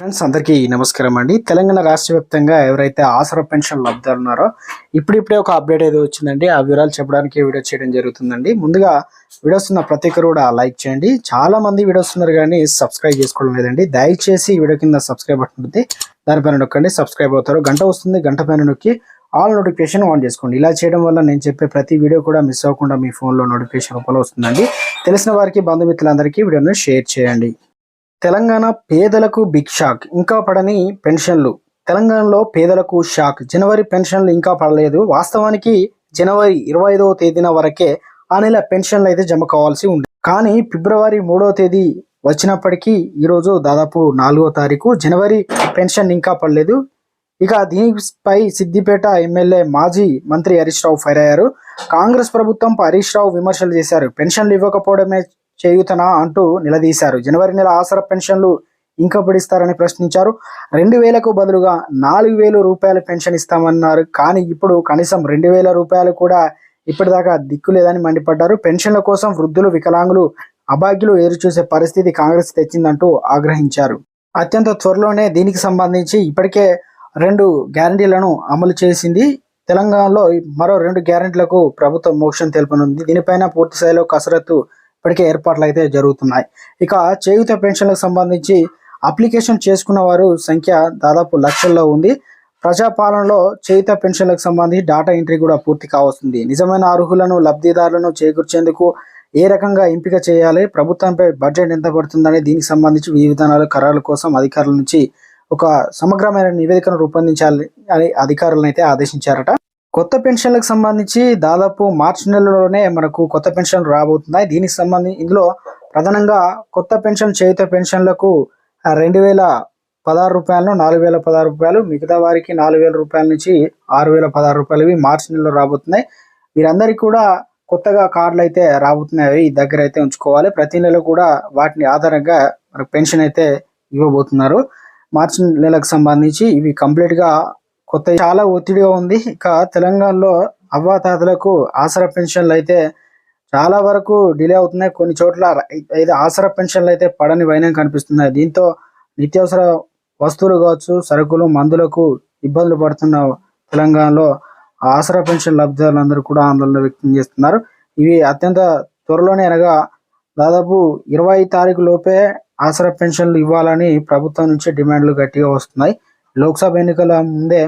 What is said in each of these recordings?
Friends అందరికీ నమస్కారం అండి. తెలంగాణ రాష్ట్ర వ్యాప్తంగా ఎవరైతే ఆసరా పెన్షన్ లబ్ధాలు ఉన్నారో ఇప్పుడిప్పుడే ఒక అప్డేట్ ఏదో వచ్చిందండి. ఆ వివరాలు చెప్పడానికి వీడియో చేయడం జరుగుతుందండి. ముందుగా వీడియోస్ ఉన్న ప్రతి ఒక్కరు కూడా లైక్ చేయండి. చాలా మంది వీడియోస్ ఉన్నారు కానీ సబ్స్క్రైబ్ చేసుకోవడం లేదండి. దయచేసి వీడియో కింద సబ్స్క్రైబ్ బటన్ ఉంటుంది దానిపైన నొక్కండి సబ్స్క్రైబ్ అవుతారు. గంట వస్తుంది గంట పైన నొక్కి ఆల్ నోటిఫికేషన్ ఆన్ చేసుకోండి. ఇలా చేయడం వల్ల నేను చెప్పే ప్రతి వీడియో కూడా మిస్ అవ్వకుండా మీ ఫోన్లో నోటిఫికేషన్ రూపంలో వస్తుందండి. తెలిసిన వారికి బంధుమిత్రులందరికీ వీడియోను షేర్ చేయండి. తెలంగాణ పేదలకు బిగ్ షాక్ ఇంకా పడని పెన్షన్లు. తెలంగాణలో పేదలకు షాక్ జనవరి పెన్షన్లు ఇంకా పడలేదు. వాస్తవానికి జనవరి ఇరవై ఐదవ తేదీన వరకే ఆ నెల పెన్షన్లు అయితే జమ కావాల్సి ఉంది. కానీ ఫిబ్రవరి మూడవ తేదీ వచ్చినప్పటికీ ఈరోజు దాదాపు నాలుగో తారీఖు జనవరి పెన్షన్ ఇంకా పడలేదు. ఇక దీనిపై సిద్దిపేట ఎమ్మెల్యే మాజీ మంత్రి హరీష్ రావు ఫైర్ అయ్యారు. కాంగ్రెస్ ప్రభుత్వంపై హరీష్ రావు విమర్శలు చేశారు. పెన్షన్లు ఇవ్వకపోవడమే చేయుతనా అంటూ నిలదీశారు. జనవరి నెల ఆసరా పెన్షన్లు ఇంకా పడిస్తారని ప్రశ్నించారు. రెండు వేలకు బదులుగా నాలుగు వేలు రూపాయల పెన్షన్ ఇస్తామన్నారు. కానీ ఇప్పుడు కనీసం రెండు వేల రూపాయలు కూడా ఇప్పటిదాకా దిక్కు లేదని మండిపడ్డారు. పెన్షన్ల కోసం వృద్ధులు వికలాంగులు అభాగ్యులు ఎదురుచూసే పరిస్థితి కాంగ్రెస్ తెచ్చిందంటూ ఆగ్రహించారు. అత్యంత త్వరలోనే దీనికి సంబంధించి ఇప్పటికే రెండు గ్యారంటీలను అమలు చేసింది. తెలంగాణలో మరో రెండు గ్యారంటీలకు ప్రభుత్వం మోక్షం తెలుపనుంది. దీనిపైన పూర్తి స్థాయిలో కసరత్తు ఇప్పటికే ఏర్పాట్లు అయితే జరుగుతున్నాయి. ఇక చేయుత పెన్షన్లకు సంబంధించి అప్లికేషన్ చేసుకున్న వారు సంఖ్య దాదాపు లక్షల్లో ఉంది. ప్రజాపాలనలో చేయుత పెన్షన్లకు సంబంధించి డాటా ఎంట్రీ కూడా పూర్తి కావస్తుంది. నిజమైన అర్హులను లబ్ధిదారులను చేకూర్చేందుకు ఏ రకంగా ఎంపిక చేయాలి ప్రభుత్వంపై బడ్జెట్ ఎంత పడుతుందని దీనికి సంబంధించి విధి విధానాలు కోసం అధికారుల నుంచి ఒక సమగ్రమైన నివేదికను రూపొందించాలి అని అధికారులను అయితే ఆదేశించారట. కొత్త పెన్షన్లకు సంబంధించి దాదాపు మార్చి నెలలోనే మనకు కొత్త పెన్షన్లు రాబోతున్నాయి. దీనికి సంబంధించి ఇందులో ప్రధానంగా కొత్త పెన్షన్ చేయుత పెన్షన్లకు రెండు వేల పదహారు రూపాయలను నాలుగు వేల పదహారు రూపాయలు మిగతా వారికి నాలుగు వేల రూపాయల నుంచి ఆరు వేల పదహారు రూపాయలు ఇవి మార్చి నెలలో రాబోతున్నాయి. వీరందరికీ కూడా కొత్తగా కార్డులు అయితే రాబోతున్నాయి. అవి దగ్గర అయితే ఉంచుకోవాలి. ప్రతి నెల కూడా వాటిని ఆధారంగా మనకు పెన్షన్ అయితే ఇవ్వబోతున్నారు. మార్చి నెలకు సంబంధించి ఇవి కంప్లీట్గా కొత్త చాలా ఒత్తిడిగా ఉంది. ఇక తెలంగాణలో అవ్వాతాతలకు ఆసరా పెన్షన్లు అయితే చాలా వరకు డిలే అవుతున్నాయి. కొన్ని చోట్ల అయితే ఆసరా పెన్షన్లు అయితే పడని వైనం కనిపిస్తున్నాయి. దీంతో నిత్యావసర వస్తువులు కావచ్చు సరుకులు మందులకు ఇబ్బందులు పడుతున్న తెలంగాణలో ఆసరా పెన్షన్ లబ్ధిదారులందరూ కూడా ఆందోళన వ్యక్తం చేస్తున్నారు. ఇవి అత్యంత త్వరలోనే అనగా దాదాపు ఇరవై తారీఖు లోపే ఆసరా పెన్షన్లు ఇవ్వాలని ప్రభుత్వం నుంచి డిమాండ్లు గట్టిగా వస్తున్నాయి. లోక్సభ ఎన్నికల ముందే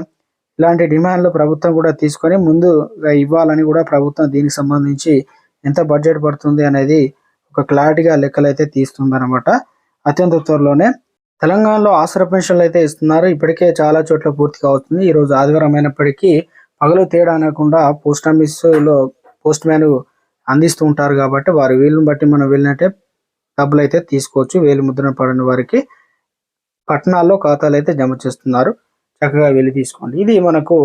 ఇలాంటి డిమాండ్లు ప్రభుత్వం కూడా తీసుకొని ముందుగా ఇవ్వాలని కూడా ప్రభుత్వం దీనికి సంబంధించి ఎంత బడ్జెట్ పడుతుంది అనేది ఒక క్లారిటీగా లెక్కలు అయితే తీస్తుందనమాట అత్యంత త్వరలోనే తెలంగాణలో ఆసరా పెన్షన్లు అయితే ఇస్తున్నారు. ఇప్పటికే చాలా చోట్ల పూర్తి అవుతుంది ఈ రోజు ఆదివారం అయినప్పటికీ పగలు తేడా అనకుండా పోస్ట్ ఆఫీసులో పోస్ట్ మ్యాన్ అందిస్తూ ఉంటారు కాబట్టి వారి వీలుని బట్టి మనం వెళ్ళినట్టే డబ్బులు అయితే తీసుకోవచ్చు. వేలు ముద్రణ పడిన వారికి పట్టణాల్లో ఖాతాలు అయితే జమ చేస్తున్నారు. చక్కగా వెళ్ళి తీసుకోండి. ఇది మనకు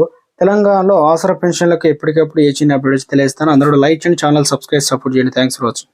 తెలంగాణలో ఆసర పెన్షన్లకు ఎప్పటికప్పుడు ఏ చిన్న అప్డేట్స్ తెలియస్తాను అందరూ లైక్ చేయండి ఛానల్ సబ్స్క్రైబ్ సపోర్ట్ చేయండి. Thanks for watching.